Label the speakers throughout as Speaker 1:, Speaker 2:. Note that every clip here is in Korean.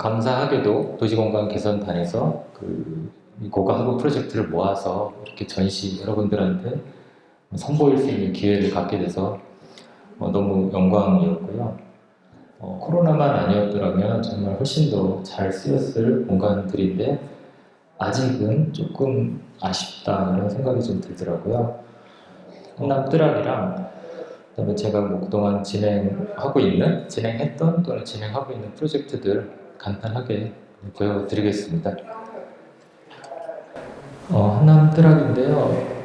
Speaker 1: 감사하게도 도시공간 개선단에서 그 고가 학부 프로젝트를 모아서 이렇게 전시 여러분들한테 선보일 수 있는 기회를 갖게 돼서 어, 너무 영광이었고요. 어, 코로나만 아니었더라면 정말 훨씬 더 잘 쓰였을 공간들인데 아직은 조금 아쉽다 이런 생각이 좀 들더라고요. 한남 뜨락이랑 그다음에 제가 뭐 그동안 진행하고 있는 진행했던 또는 진행하고 있는 프로젝트들 간단하게 보여드리겠습니다. 어, 한남 뜨락인데요.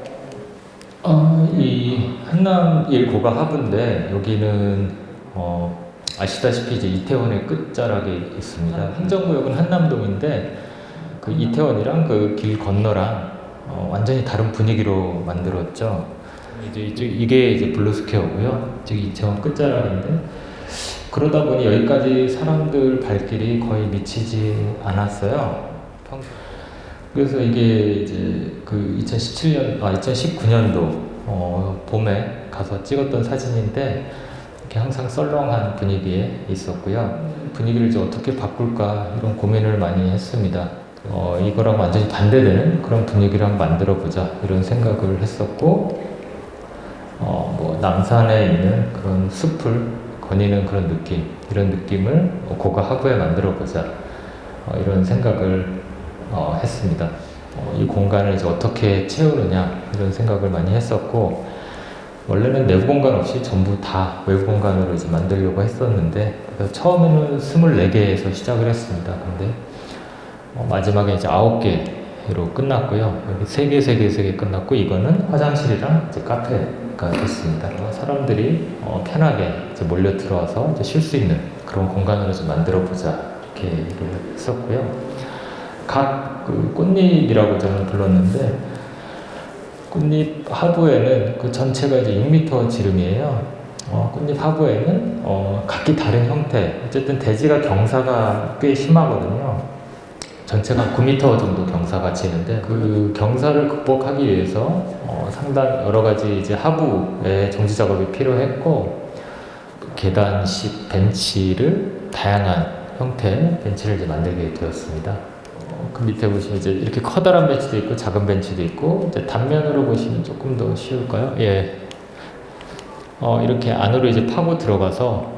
Speaker 1: 어, 이 한남 1고가 하부인데 여기는 어, 아시다시피 이제 이태원의 끝자락에 있습니다. 행정구역은 한남동인데 그 이태원이랑 그 길 건너랑 어, 완전히 다른 분위기로 만들었죠. 이제 이게 이제 블루스퀘어고요. 저기 이태원 끝자락인데 그러다 보니 여기까지 사람들 발길이 거의 미치지 않았어요. 평- 그래서 이게 이제 그 2017년 아 2019년도 어, 봄에 가서 찍었던 사진인데 이렇게 항상 썰렁한 분위기에 있었고요. 분위기를 이제 어떻게 바꿀까 이런 고민을 많이 했습니다. 어, 이거랑 완전히 반대되는 그런 분위기를 한번 만들어 보자 이런 생각을 했었고 어, 뭐 남산에 있는 그런 숲을 거니는 그런 느낌 이런 느낌을 고가 하부에 만들어 보자 어, 이런 생각을 어, 했습니다. 어, 이 공간을 이제 어떻게 채우느냐 이런 생각을 많이 했었고 원래는 내부 공간 없이 전부 다 외부 공간으로 이제 만들려고 했었는데 처음에는 24개에서 시작을 했습니다. 근데 어, 마지막에 이제 9개 로 끝났고요. 여기 3개, 3개, 3개 끝났고 이거는 화장실이랑 이제 카페가 됐습니다. 어, 사람들이 어, 편하게 이제 몰려 들어와서 쉴 수 있는 그런 공간으로 좀 만들어 보자 이렇게 했었고요. 각 그 꽃잎이라고 저는 불렀는데 꽃잎 하부에는 그 전체가 이제 6m 지름이에요. 어, 꽃잎 하부에는 어, 각기 다른 형태. 어쨌든 대지가 경사가 꽤 심하거든요. 전체가 9m 정도 경사가 치는데 그 경사를 극복하기 위해서 어, 상당 여러 가지 이제 하부에 정지 작업이 필요했고 계단식 벤치를 다양한 형태의 벤치를 이제 만들게 되었습니다. 어, 그 밑에 보시면 이제 이렇게 커다란 벤치도 있고 작은 벤치도 있고 이제 단면으로 보시면 조금 더 쉬울까요? 예. 어, 이렇게 안으로 이제 파고 들어가서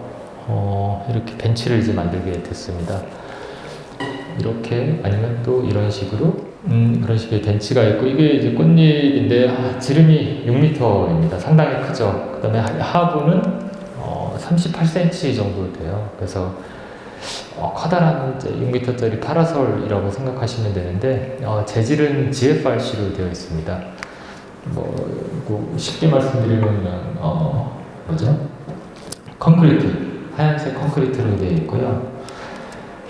Speaker 1: 어, 이렇게 벤치를 이제 만들게 됐습니다. 이렇게 아니면 또 이런 식으로 음, 그런 식의 벤치가 있고 이게 이제 꽃잎인데 아, 지름이 6m입니다. 상당히 크죠. 그 다음에 하- 하부는 어, 38cm 정도 돼요. 그래서 어, 커다란 이제 6m짜리 파라솔이라고 생각하시면 되는데 어, 재질은 GFRC로 되어 있습니다. 뭐그 쉽게 말씀드리면 어, 뭐죠? 콘크리트 하얀색 콘크리트로 되어 있고요.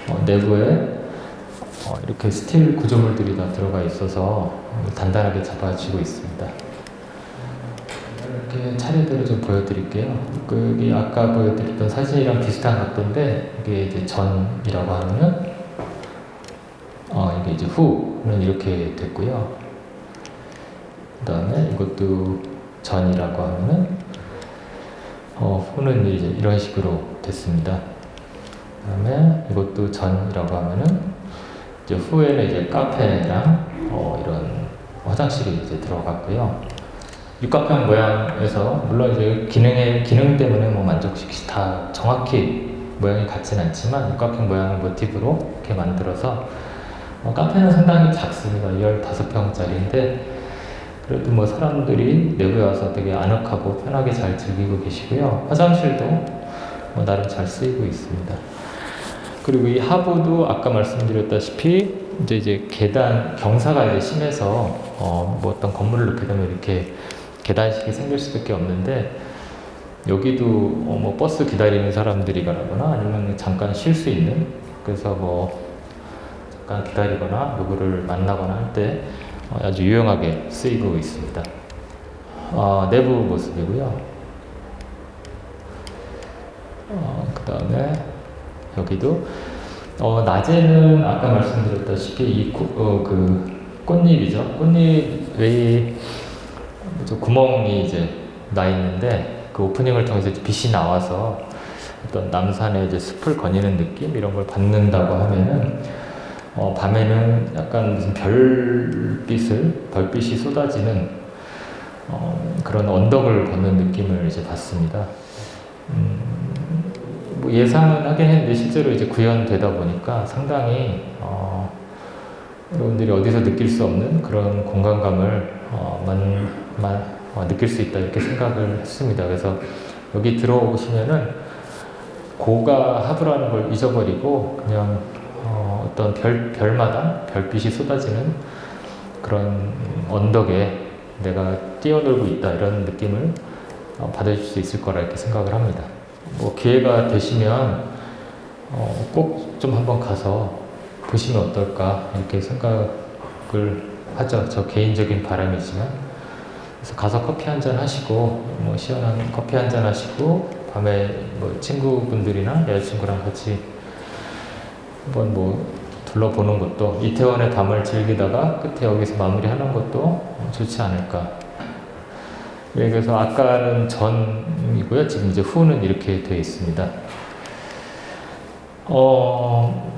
Speaker 1: 어, 내부에 어, 이렇게 스틸 구조물들이 다 들어가 있어서 단단하게 잡아지고 있습니다. 이렇게 차례대로 좀 보여드릴게요. 그게 아까 보여드렸던 사진이랑 비슷한 각도인데 이게 이제 전이라고 하면은 어 이게 이제 후는 이렇게 됐고요. 그 다음에 이것도 전이라고 하면은 어 후는 이제 이런 식으로 됐습니다. 그 다음에 이것도 전이라고 하면은 이제 후에는 이제 카페랑 어 이런 화장실이 이제 들어갔고요. 육각형 모양에서 물론 이제 기능의 기능 때문에 뭐 만족시키 다 정확히 모양이 같진 않지만 육각형 모양을 모티브로 이렇게 만들어서 어, 카페는 상당히 작습니다. 15평짜리인데 그래도 뭐 사람들이 내부에 와서 되게 아늑하고 편하게 잘 즐기고 계시고요. 화장실도 뭐 나름 잘 쓰이고 있습니다. 그리고 이 하부도 아까 말씀드렸다시피 이제 이제 계단 경사가 이제 심해서 어 뭐 어떤 건물을 놓게 되면 이렇게 계단식이 생길 수밖에 없는데 여기도 어 뭐 버스 기다리는 사람들이거나 아니면 잠깐 쉴 수 있는 그래서 뭐 잠깐 기다리거나 누구를 만나거나 할 때 아주 유용하게 쓰이고 있습니다. 어, 내부 모습이고요. 어, 그 다음에 여기도 어, 낮에는 아까 말씀드렸다시피 이 구, 어, 그 꽃잎이죠. 꽃잎 외에 저 구멍이 이제 나 있는데 그 오프닝을 통해서 빛이 나와서 어떤 남산에 이제 숲을 거니는 느낌 이런 걸 받는다고 하면은 어, 밤에는 약간 무슨 별빛을 별빛이 쏟아지는 어, 그런 언덕을 걷는 느낌을 이제 받습니다. 음, 뭐 예상은 하긴 했는데 실제로 이제 구현되다 보니까 상당히 어, 여러분들이 어디서 느낄 수 없는 그런 공간감을 어, 만, 만, 어, 느낄 수 있다 이렇게 생각을 했습니다. 그래서 여기 들어오시면은 고가 하부라는 걸 잊어버리고 그냥 어, 어떤 별, 별마다 별빛이 쏟아지는 그런 언덕에 내가 뛰어놀고 있다 이런 느낌을 어, 받으실 수 있을 거라 이렇게 생각을 합니다. 뭐 기회가 되시면 어, 꼭 좀 한번 가서 보시면 어떨까 이렇게 생각을 하죠. 저 개인적인 바람이지만 그래서 가서 커피 한 잔 하시고 뭐 시원한 커피 한 잔 하시고 밤에 뭐 친구분들이나 여자친구랑 같이 한번 뭐 둘러보는 것도 이태원의 밤을 즐기다가 끝에 여기서 마무리하는 것도 좋지 않을까. 예, 그래서 아까는 전이고요. 지금 이제 후는 이렇게 되어 있습니다. 어,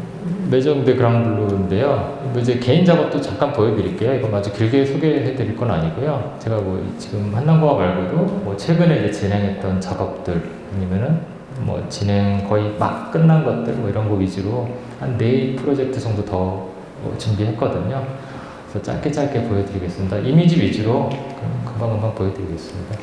Speaker 1: 매정대 그랑블루인데요. 뭐 이제 개인 작업도 잠깐 보여드릴게요. 이거 아주 길게 소개해드릴 건 아니고요. 제가 뭐 지금 한남과 말고도 뭐 최근에 이제 진행했던 작업들 아니면은 뭐 진행 거의 막 끝난 것들 뭐 이런 거 위주로 한 네 프로젝트 정도 더뭐 준비했거든요. 그래서 짧게 짧게 보여드리겠습니다. 이미지 위주로 금방 금방 보여드리겠습니다.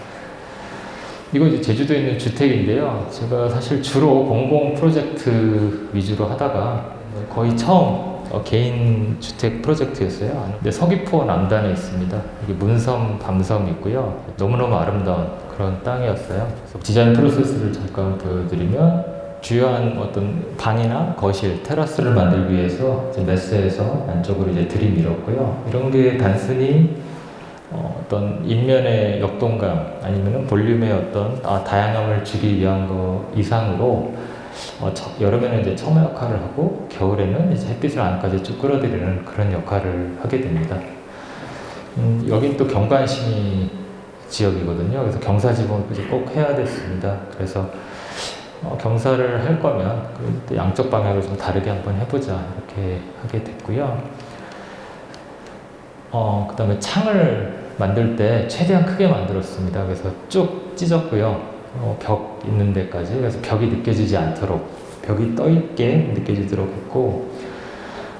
Speaker 1: 이거 이제 제주도에 있는 주택인데요. 제가 사실 주로 공공 프로젝트 위주로 하다가 거의 처음 어, 개인 주택 프로젝트였어요. 근데 서귀포 남단에 있습니다. 이게 문섬, 밤섬 있고요. 너무너무 아름다운 그런 땅이었어요. 디자인 프로세스를 잠깐 보여드리면 주요한 어떤 방이나 거실, 테라스를 만들기 위해서 이제 메스에서 안쪽으로 이제 들이밀었고요. 이런 게 단순히 어, 어떤 인면의 역동감 아니면 볼륨의 어떤 아, 다양함을 주기 위한 거 이상으로 어, 저, 여름에는 이제 처마 역할을 하고 겨울에는 이제 햇빛을 안까지 쭉 끌어들이는 그런 역할을 하게 됩니다. 음, 여긴 또 경관심의 지역이거든요. 그래서 경사 지붕을 꼭 해야 됐습니다. 그래서 어, 경사를 할 거면 또 양쪽 방향으로 좀 다르게 한번 해보자 이렇게 하게 됐고요. 어, 그 다음에 창을 만들 때 최대한 크게 만들었습니다. 그래서 쭉 찢었고요. 어, 벽 있는 데까지. 그래서 벽이 느껴지지 않도록, 벽이 떠있게 느껴지도록 했고,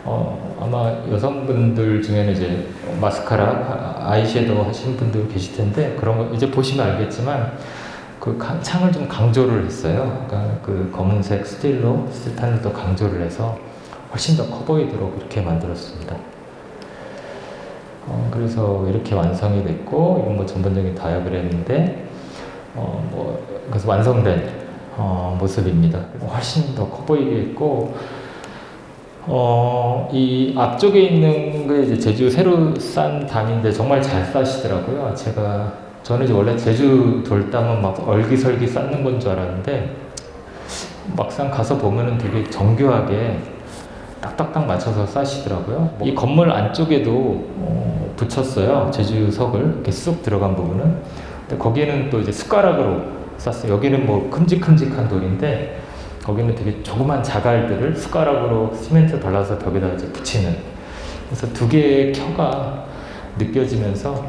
Speaker 1: 어, 아마 여성분들 중에는 이제 마스카라, 아이섀도우 하시는 분들 계실 텐데, 그런 거 이제 보시면 알겠지만, 그 가- 창을 좀 강조를 했어요. 그러니까 그 검은색 스틸로, 스틸탄을 더 강조를 해서 훨씬 더 커 보이도록 이렇게 만들었습니다. 어, 그래서 이렇게 완성이 됐고 이건 뭐 전반적인 다이어그램인데 어, 뭐 그래서 완성된 어, 모습입니다. 훨씬 더 커 보이게 했고 어, 이 앞쪽에 있는 게 이제 제주 새로 싼 담인데 정말 잘 싸시더라고요. 제가 저는 이제 원래 제주 돌담은 막 얼기설기 쌓는 건 줄 알았는데 막상 가서 보면은 되게 정교하게 딱딱딱 맞춰서 싸시더라고요. 이 건물 안쪽에도 어, 붙였어요. 제주석을 이렇게 쑥 들어간 부분은. 근데 거기에는 또 이제 숟가락으로 쌌어요. 여기는 뭐 큼직큼직한 돌인데 거기는 되게 조그만 자갈들을 숟가락으로 시멘트 발라서 벽에다 이제 붙이는. 그래서 두 개의 켜가 느껴지면서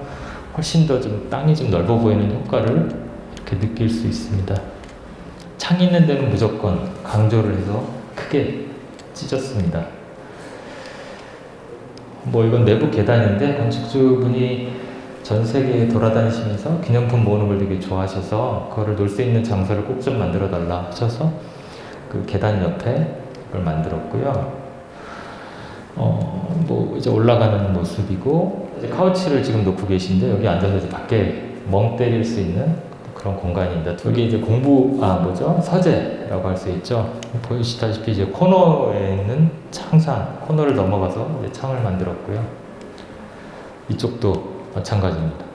Speaker 1: 훨씬 더 좀 땅이 좀 넓어 보이는 효과를 이렇게 느낄 수 있습니다. 창 있는 데는 무조건 강조를 해서 크게 찢었습니다. 뭐 이건 내부 계단인데 건축주분이 전 세계에 돌아다니시면서 기념품 모으는 걸 되게 좋아하셔서 그거를 놓을 수 있는 장소를 꼭 좀 만들어 달라 하셔서 그 계단 옆에 그걸 만들었고요. 어, 뭐 이제 올라가는 모습이고 이제 카우치를 지금 놓고 계신데 여기 앉아서 이제 밖에 멍 때릴 수 있는 그런 공간입니다. 여기 이제 공부 아 뭐죠 서재라고 할 수 있죠. 보이시다시피 이제 코너에 있는 창상 코너를 넘어가서 이제 창을 만들었고요. 이쪽도 마찬가지입니다.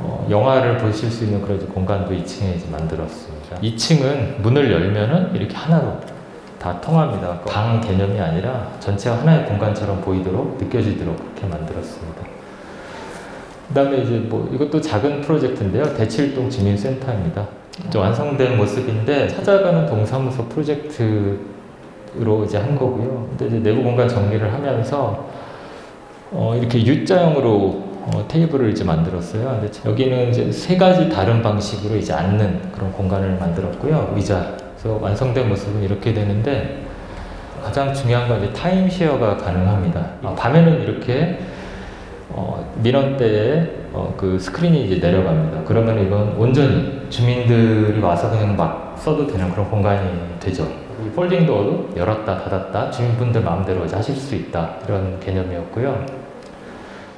Speaker 1: 어, 영화를 보실 수 있는 그런 공간도 2층에 이제 만들었습니다. 2층은 문을 열면은 이렇게 하나로 다 통합니다. 방 개념이 아니라 전체가 하나의 공간처럼 보이도록 느껴지도록 그렇게 만들었습니다. 그 다음에 이제 뭐 이것도 작은 프로젝트인데요. 대칠동 주민센터입니다. 이제 완성된 모습인데 찾아가는 동사무소 프로젝트로 이제 한 거고요. 근데 이제 내부 공간 정리를 하면서 어, 이렇게 U자형으로 어, 테이블을 이제 만들었어요. 근데 여기는 이제 세 가지 다른 방식으로 이제 앉는 그런 공간을 만들었고요. 의자. 그래서 완성된 모습은 이렇게 되는데 가장 중요한 건 이제 타임쉐어가 가능합니다. 아, 밤에는 이렇게 어, 민원대에 어, 그 스크린이 이제 내려갑니다. 그러면 이건 온전히 주민들이 와서 그냥 막 써도 되는 그런 공간이 되죠. 이 폴딩 도어도 열었다 닫았다 주민분들 마음대로 하실 수 있다 이런 개념이었고요.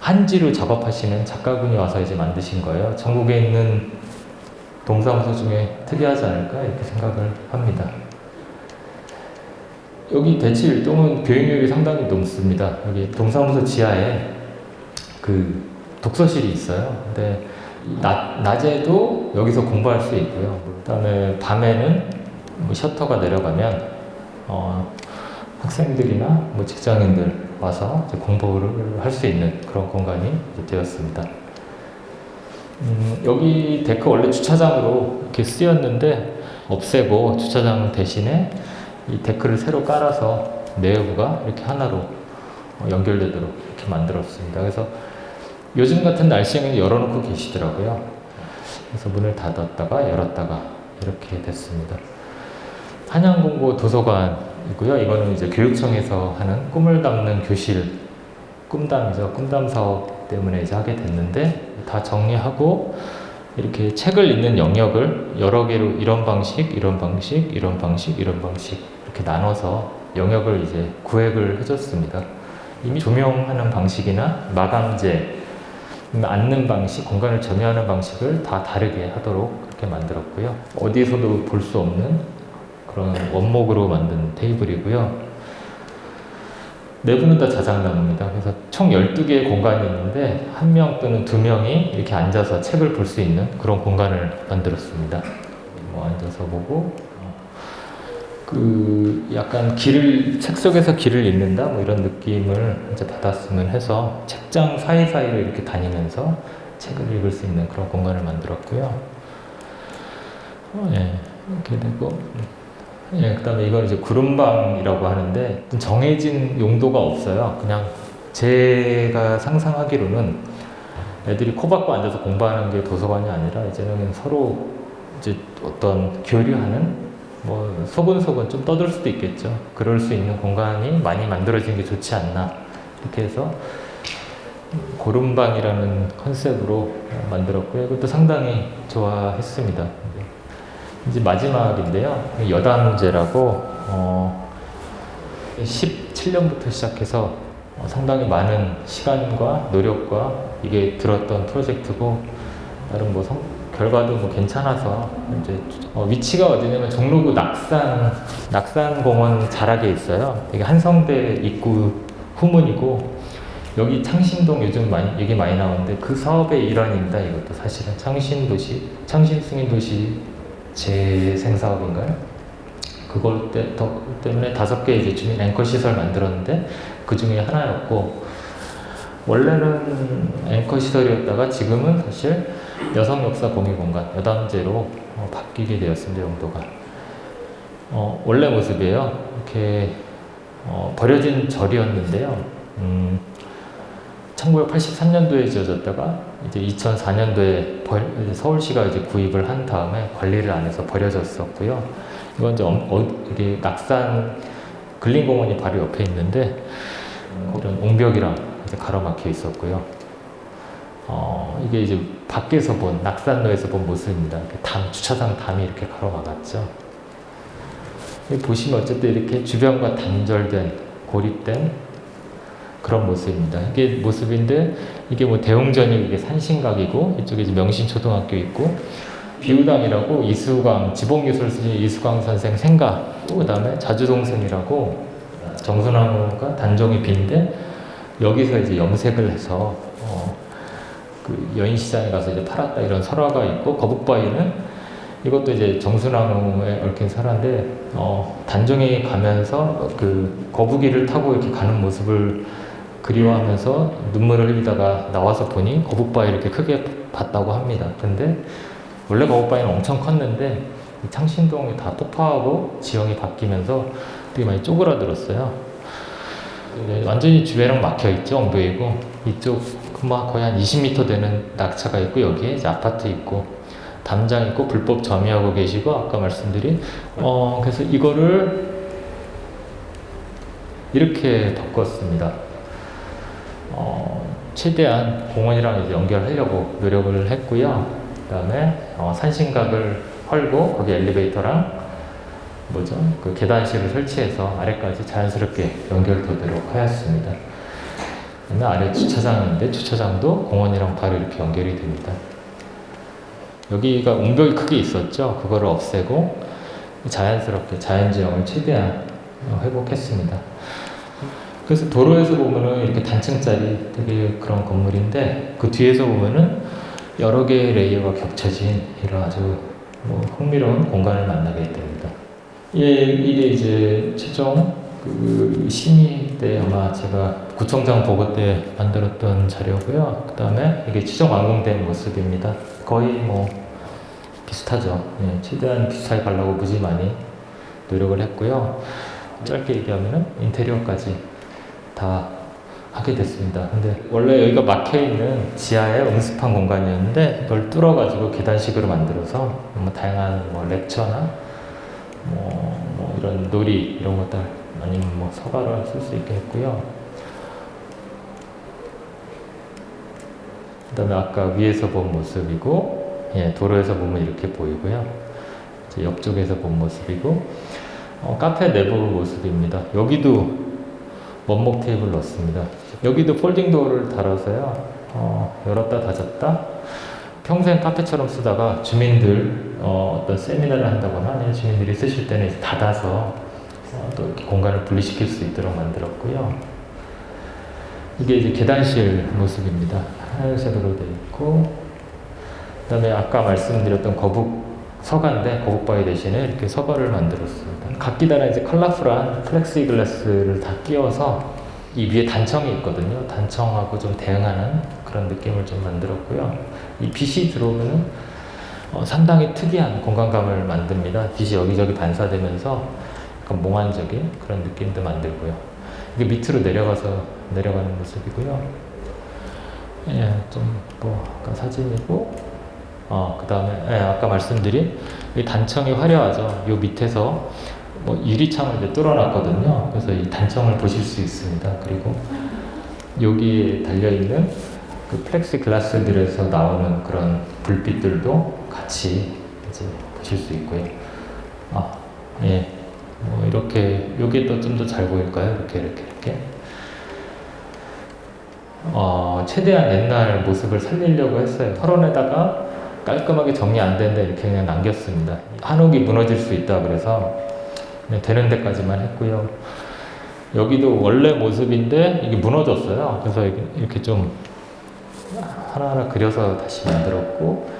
Speaker 1: 한지로 작업하시는 작가분이 와서 이제 만드신 거예요. 전국에 있는 동사무소 중에 특이하지 않을까 이렇게 생각을 합니다. 여기 대치 일동은 교육률이 상당히 높습니다. 여기 동사무소 지하에 그 독서실이 있어요. 근데 낮, 낮에도 여기서 공부할 수 있고요. 그다음에 밤에는 뭐 셔터가 내려가면 어, 학생들이나 뭐 직장인들 와서 공부를 할 수 있는 그런 공간이 되었습니다. 음, 여기 데크 원래 주차장으로 이렇게 쓰였는데 없애고 주차장 대신에 이 데크를 새로 깔아서 내부가 이렇게 하나로 어, 연결되도록 이렇게 만들었습니다. 그래서 요즘 같은 날씨에는 열어놓고 계시더라고요. 그래서 문을 닫았다가 열었다가 이렇게 됐습니다. 한양공고 도서관이고요. 이거는 이제 교육청에서 하는 꿈을 담는 교실, 꿈담이죠. 꿈담 사업 때문에 이제 하게 됐는데 다 정리하고 이렇게 책을 읽는 영역을 여러 개로 이런 방식, 이런 방식, 이런 방식, 이런 방식 이렇게 나눠서 영역을 이제 구획을 해줬습니다. 이미 조명하는 방식이나 마감재, 앉는 방식, 공간을 점유하는 방식을 다 다르게 하도록 그렇게 만들었고요. 어디서도 볼 수 없는 그런 원목으로 만든 테이블이고요. 내부는 다 자작나무입니다. 그래서 총 12개의 공간이 있는데 한 명 또는 두 명이 이렇게 앉아서 책을 볼 수 있는 그런 공간을 만들었습니다. 뭐 앉아서 보고 어, 그 약간 길을 책 속에서 길을 읽는다 뭐 이런 느낌을 이제 받았으면 해서 책장 사이사이를 이렇게 다니면서 책을 읽을 수 있는 그런 공간을 만들었고요. 어, 예, 이렇게 되고 예, 그다음에 이건 이제 구름방이라고 하는데 정해진 용도가 없어요. 그냥 제가 상상하기로는 애들이 코 박고 앉아서 공부하는 게 도서관이 아니라 이제는 서로 이제 어떤 교류하는 뭐 소근소근 좀 떠들 수도 있겠죠. 그럴 수 있는 공간이 많이 만들어진 게 좋지 않나 이렇게 해서 고름방이라는 컨셉으로 만들었고요. 이것도 상당히 좋아했습니다. 이제 마지막인데요. 여담제라고 어, 17년부터 시작해서 어, 상당히 많은 시간과 노력과 이게 들었던 프로젝트고 나름 뭐 성, 결과도 뭐 괜찮아서 이제 어, 위치가 어디냐면 종로구 낙산 낙산공원 자락에 있어요. 되게 한성대 입구 후문이고 여기 창신동 요즘 많이 얘기 많이 나오는데 그 사업의 일환입니다. 이것도 사실은 창신도시 창신승인도시 재생 사업인가요? 그걸 때, 더, 때문에 다섯 개 이제 주민 앵커 시설 만들었는데 그 중에 하나였고 원래는 앵커 시설이었다가 지금은 사실 여성 역사 공유 공간 여담제로 어, 바뀌게 되었습니다 용도가 어, 원래 모습이에요 이렇게 어, 버려진 절이었는데요 음, 1983년도에 지어졌다가 이제 2004년도에 서울시가 이제 구입을 한 다음에 관리를 안 해서 버려졌었고요. 이건 이제 어, 이게 낙산 근린공원이 바로 옆에 있는데 이런 옹벽이랑 이제 가로막혀 있었고요. 어, 이게 이제 밖에서 본 낙산로에서 본 모습입니다. 담 주차장 담이 이렇게 가로막았죠. 보시면 어쨌든 이렇게 주변과 단절된 고립된 그런 모습입니다. 이게 모습인데 이게 뭐 대웅전이 이게 산신각이고 이쪽에 이제 명신초등학교 있고 비우당이라고 이수광 지봉예술스님 이수광 선생 생가 또 그다음에 자주동선이라고 정순왕후가 단종이 빈데 여기서 이제 염색을 해서 어, 그 여인시장에 가서 이제 팔았다 이런 설화가 있고 거북바위는 이것도 이제 정순왕후에 얽힌 설화인데 어, 단종이 가면서 그 거북이를 타고 이렇게 가는 모습을 그리워하면서 눈물을 흘리다가 나와서 보니 거북바 이렇게 크게 봤다고 합니다. 근데 원래 거북바위는 엄청 컸는데 이 창신동이 다 폭파하고 지형이 바뀌면서 되게 많이 쪼그라들었어요. 완전히 주변랑 막혀 있죠 엉도이고 이쪽 그막 거의 한 20m 되는 낙차가 있고 여기에 아파트 있고 담장 있고 불법 점유하고 계시고 아까 말씀드린 어 그래서 이거를 이렇게 바꿨습니다. 어, 최대한 공원이랑 이제 연결하려고 노력을 했고요. 그다음에 어, 산신각을 헐고 거기 엘리베이터랑 뭐죠? 그 계단실을 설치해서 아래까지 자연스럽게 연결되도록 하였습니다. 그다음에 아래 주차장인데 주차장도 공원이랑 바로 이렇게 연결이 됩니다. 여기가 웅벽이 크게 있었죠. 그거를 없애고 자연스럽게 자연지형을 최대한 어, 회복했습니다. 그래서 도로에서 보면은 이렇게 단층짜리 되게 그런 건물인데 그 뒤에서 보면은 여러 개의 레이어가 겹쳐진 이런 아주 뭐 흥미로운 공간을 만나게 됩니다. 예, 이게 이제 최종 그 심의 때 아마 제가 구청장 보고 때 만들었던 자료고요. 그 다음에 이게 최종 완공된 모습입니다. 거의 뭐 비슷하죠. 예, 최대한 비슷하게 가려고 무지 많이 노력을 했고요. 짧게 얘기하면은 인테리어까지 다 하게 됐습니다. 근데 원래 여기가 막혀 있는 지하에 응습한 공간이었는데 이걸 뚫어가지고 계단식으로 만들어서 뭐 다양한 뭐 렉처나 뭐, 뭐 이런 놀이 이런 것들 아니면 뭐 서가를 쓸 수 있게 했고요. 그 다음에 아까 위에서 본 모습이고 예, 도로에서 보면 이렇게 보이고요. 옆쪽에서 본 모습이고 어, 카페 내부 모습입니다. 여기도 원목 테이블 넣습니다. 여기도 폴딩 도어를 달아서요. 어, 열었다 닫았다. 평생 카페처럼 쓰다가 주민들 어, 떤 세미나를 한다거나 아니면 주민들이 쓰실 때는 이제 닫아서 어, 또 이렇게 공간을 분리시킬 수 있도록 만들었고요. 이게 이제 계단실 모습입니다. 하얀색으로 되어 있고, 그 다음에 아까 말씀드렸던 거북 서가인데 거북바위 대신에 이렇게 서가를 만들었습니다. 각기다른 이제 컬러풀한 플렉시글라스를 다 끼워서 이 위에 단청이 있거든요. 단청하고 좀 대응하는 그런 느낌을 좀 만들었고요. 이 빛이 들어오면은 어, 상당히 특이한 공간감을 만듭니다. 빛이 여기저기 반사되면서 약간 몽환적인 그런 느낌도 만들고요. 이게 밑으로 내려가서 내려가는 모습이고요. 예, 좀뭐 아까 사진이고, 어, 그 다음에 예, 아까 말씀드린 이 단청이 화려하죠. 요 밑에서 뭐 유리창을 이제 뚫어놨거든요. 그래서 이 단청을 보실 수 있습니다. 그리고 여기에 달려 있는 그 플렉시 글라스들에서 나오는 그런 불빛들도 같이 이제 보실 수 있고요. 아, 예. 뭐 이렇게 요게 또 좀 더 잘 보일까요? 이렇게 이렇게 이렇게. 어, 최대한 옛날 모습을 살리려고 했어요. 철원에다가 깔끔하게 정리 안 된다 이렇게 그냥 남겼습니다. 한옥이 무너질 수 있다 그래서 되는 데까지만 했고요. 여기도 원래 모습인데 이게 무너졌어요. 그래서 이렇게 좀 하나하나 그려서 다시 만들었고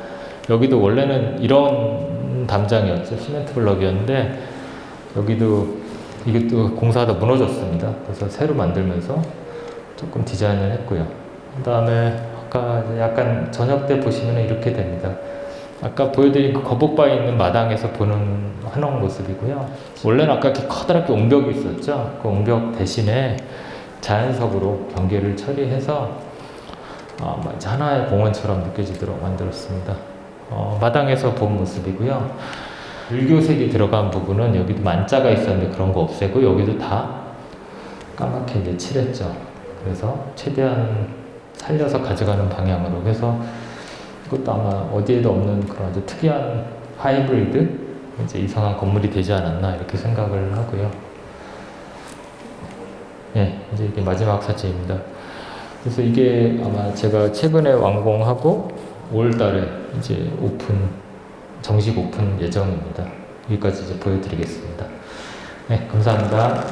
Speaker 1: 여기도 원래는 이런 담장이었죠. 시멘트 블럭이었는데 여기도 이게 또 공사하다 무너졌습니다. 그래서 새로 만들면서 조금 디자인을 했고요. 그 다음에 아까 약간 저녁 때 보시면 이렇게 됩니다. 아까 보여드린 그 거북바위 있는 마당에서 보는 한옥 모습이고요. 원래는 아까 이렇게 커다랗게 옹벽이 있었죠. 그 옹벽 대신에 자연석으로 경계를 처리해서 어, 마치 하나의 공원처럼 느껴지도록 만들었습니다. 어, 마당에서 본 모습이고요. 불교색이 들어간 부분은 여기도 만자가 있었는데 그런 거 없애고 여기도 다 까맣게 이제 칠했죠. 그래서 최대한 살려서 가져가는 방향으로 그래서 이것도 아마 어디에도 없는 그런 아주 특이한 하이브리드 이제 이상한 건물이 되지 않았나 이렇게 생각을 하고요. 예, 이제 이게 마지막 사진입니다. 그래서 이게 아마 제가 최근에 완공하고 5월달에 이제 오픈 정식 오픈 예정입니다. 여기까지 이제 보여드리겠습니다. 네, 감사합니다.